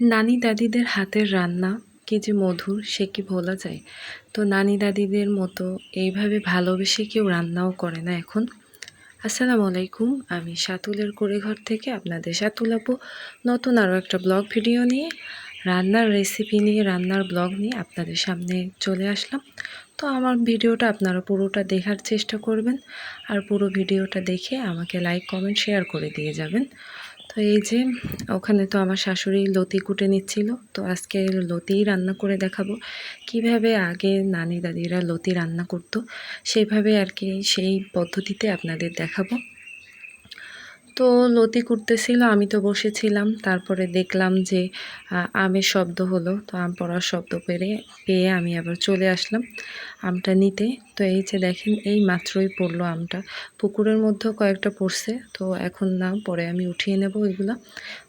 নানি দাদিদের হাতের রান্না, কি যে মধুর, সে কি ভোলা যায়। তো নানি দাদিদের মতো এইভাবে ভালোবেসে কেউ রান্নাও করে না এখন। আসসালামু আলাইকুম, আমি সাতুলের ঘর থেকে আপনাদের সাতুল আপু। নতুন আরও একটা ব্লগ ভিডিও নিয়ে, রান্নার রেসিপি নিয়ে, রান্নার ব্লগ নিয়ে আপনাদের সামনে চলে আসলাম। তো আমার ভিডিওটা আপনারা পুরোটা দেখার চেষ্টা করবেন, আর পুরো ভিডিওটা দেখে আমাকে লাইক কমেন্ট শেয়ার করে দিয়ে যাবেন। তো এই যে, ওখানে তো আমার শাশুড়ি লতি কুটে নিচ্ছিল। তো আজকে লতিই রান্না করে দেখাবো। কীভাবে আগে নানি দাদিরা লতি রান্না করতো সেইভাবে আর কি সেই পদ্ধতিতে আপনাদের দেখাবো। তো লতি করতেছিল, আমি তো বসেছিলাম। তারপরে দেখলাম যে আমের শব্দ হলো। তো আম পড়ার শব্দ পেরে, পেয়ে আমি আবার চলে আসলাম আমটা নিতে। তো এই যে দেখেন, এই মাত্রই পড়ল আমটা। পুকুরের মধ্যেও কয়েকটা পড়ছে। তো এখন না, পরে আমি উঠিয়ে নেব ওইগুলো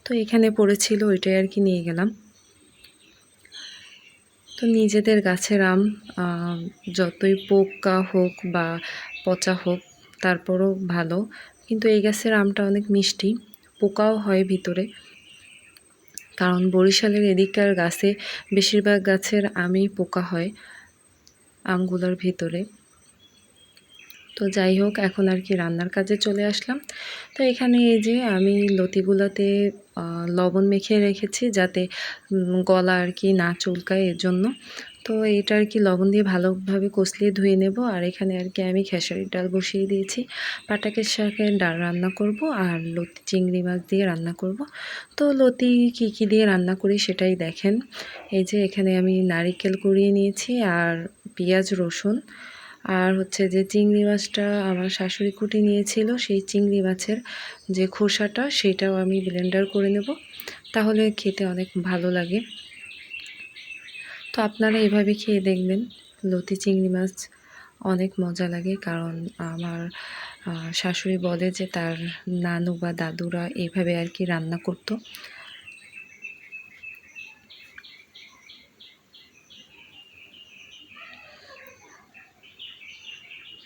তো এখানে পড়েছিল, ওইটাই আর কি নিয়ে গেলাম। তো নিজেদের গাছের আম যতই পোকা হোক বা পচা হোক, তারপরও ভালো। কিন্তু এই গাছের আমটা অনেক মিষ্টি, পোকাও হয় ভিতরে। কারণ বরিশালের এদিককার গাছে বেশিরভাগ গাছের আমই পোকা হয় আমগুলোর ভিতরে। তো যাই হোক, এখন আর কি রান্নার কাজে চলে আসলাম। তো এখানে এই যে আমি লতিগুলোতে লবণ মেখে রেখেছি যাতে গলা আর কি না চুলকায় এর জন্য তো এটা আর কি লবণ দিয়ে ভালোভাবে কষলিয়ে ধুয়ে নেব। আর এখানে আর কি আমি খেসারির ডাল বসিয়ে দিয়েছি। পাটাকের শাকের ডাল রান্না করব আর লতি চিংড়ি মাছ দিয়ে রান্না করব। তো লতি কি কি দিয়ে রান্না করি সেটাই দেখেন। এই যে এখানে আমি নারিকেল কুড়িয়ে নিয়েছি আর পেঁয়াজ, রসুন। আর হচ্ছে যে চিংড়ি মাছটা আমার শাশুড়ি কুটি নিয়েছিল, সেই চিংড়ি মাছের যে খোসাটা সেটাও আমি ব্লেন্ডার করে নেব। তাহলে খেতে অনেক ভালো লাগে। তো আপনারা এভাবে খেয়ে দেখবেন। লতি চিংড়ি মাছ অনেক মজা লাগে কারণ আমার শাশুড়ি বলে যে তার নানু বা দাদুরা এইভাবে আর কি রান্না করতো।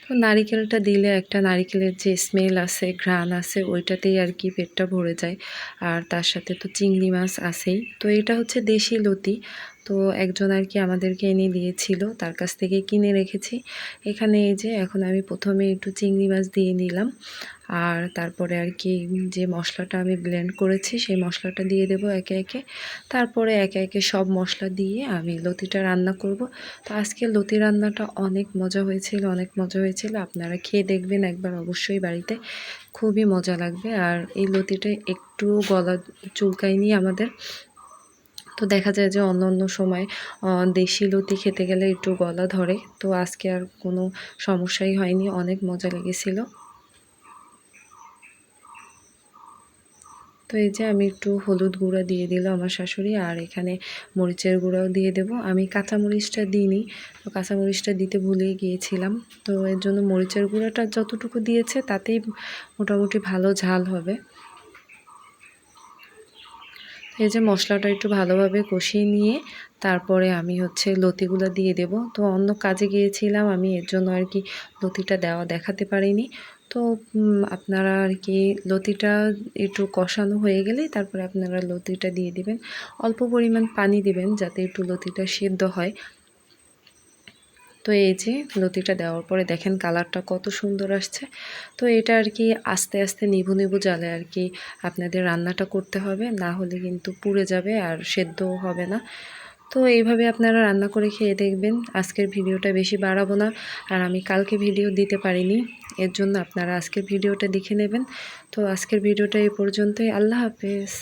তো নারিকেলটা দিলে একটা নারিকেলের যে স্মেল আছে ঘ্রাণ আছে ওইটাতেই আর কি পেটটা ভরে যায়। আর তার সাথে তো চিংড়ি মাছ আছেই। তো এটা হচ্ছে দেশি লতি। তো একজন আর কি আমাদেরকে এনে দিয়েছিল, তার কাছ থেকে কিনে রেখেছি। এখানে এই যে এখন আমি প্রথমে একটু চিংড়ি মাছ দিয়ে নিলাম, আর তারপরে আর কি যে মশলাটা আমি ব্লেন্ড করেছি, সেই মশলাটা দিয়ে দেব একে একে। তারপরে একে একে সব মশলা দিয়ে আমি লতিটা রান্না করব। তো আজকে লতি রান্নাটা অনেক মজা হয়েছিল, অনেক মজা হয়েছিল। আপনারা খেয়ে দেখবেন একবার অবশ্যই বাড়িতে। খুবই মজা লাগবে, আর এই লতিটা একটু গলা চুলকায়নি আমাদের। তো দেখা যায় যে অন্য অন্য সময় দেশি লতি খেতে গেলে একটু গলা ধরে। তো আজকে আর কোনো সমস্যাই হয়নি, অনেক মজা লেগেছিলো। তো এই যে আমি একটু হলুদ গুঁড়া দিয়ে দিল আমার শাশুড়ি, আর এখানে মরিচের গুঁড়াও দিয়ে দেব। আমি কাঁচামরিচটা দিইনি, তো কাঁচামরিচটা দিতে ভুলে গিয়েছিলাম। তো এর জন্য মরিচের গুঁড়াটা যতটুকু দিয়েছে, তাতেই মোটামুটি ভালো ঝাল হবে। এই যে মশলাটা একটু ভালোভাবে কষিয়ে নিয়ে তারপরে আমি হচ্ছে লতিগুলো দিয়ে দেব। তো অন্য কাজে গিয়েছিলাম, আমি এর জন্য আর কি লতিটা দেওয়া দেখাতে পারিনি। তো আপনারা আর কি লতিটা একটু কষানো হয়ে গেলে তারপরে আপনারা লতিটা দিয়ে দিবেন। অল্প পরিমাণ পানি দিবেন যাতে একটু লতিটা সিদ্ধ হয়। তো এই যে লতিটা দেওয়ার পরে দেখেন কালারটা কত সুন্দর আসছে। তো এটা আর কি আস্তে আস্তে নিভু নিভু জালে আর কি। আপনাদের রান্নাটা করতে হবে, না হলে কিন্তু পুড়ে যাবে আর সেদ্ধও হবে না। তো এইভাবে আপনারা রান্না করে খেয়ে দেখবেন। আজকের ভিডিওটা বেশি বাড়াবো না আর আমি কালকে ভিডিও দিতে পারিনি, এর জন্য আপনারা আজকের ভিডিওটা দেখে নেবেন। তো আজকের ভিডিওটা এই পর্যন্তই, আল্লাহ হাফেজ।